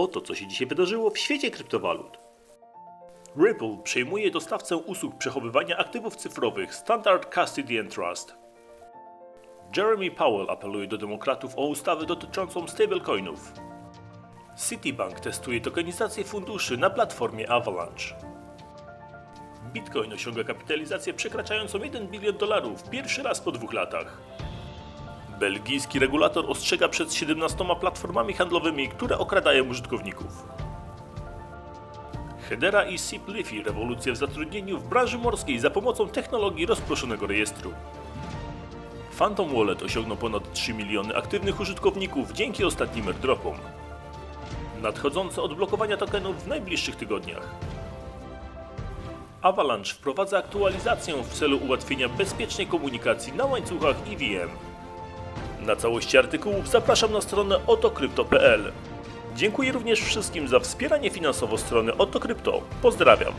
Oto co się dzisiaj wydarzyło w świecie kryptowalut. Ripple przejmuje dostawcę usług przechowywania aktywów cyfrowych Standard Custody and Trust. Jeremy Powell apeluje do demokratów o ustawę dotyczącą stablecoinów. Citibank testuje tokenizację funduszy na platformie Avalanche. Bitcoin osiąga kapitalizację przekraczającą 1 bilion dolarów pierwszy raz po dwóch latach. Belgijski regulator ostrzega przed 17 platformami handlowymi, które okradają użytkowników. Hedera i Sip Liffey rewolucja w zatrudnieniu w branży morskiej za pomocą technologii rozproszonego rejestru. Phantom Wallet osiągnął ponad 3 miliony aktywnych użytkowników dzięki ostatnim airdropom. Nadchodzące odblokowania tokenów w najbliższych tygodniach. Avalanche wprowadza aktualizację w celu ułatwienia bezpiecznej komunikacji na łańcuchach EVM. Na całości artykułów zapraszam na stronę otokrypto.pl. Dziękuję również wszystkim za wspieranie finansowo strony Oto Krypto. Pozdrawiam.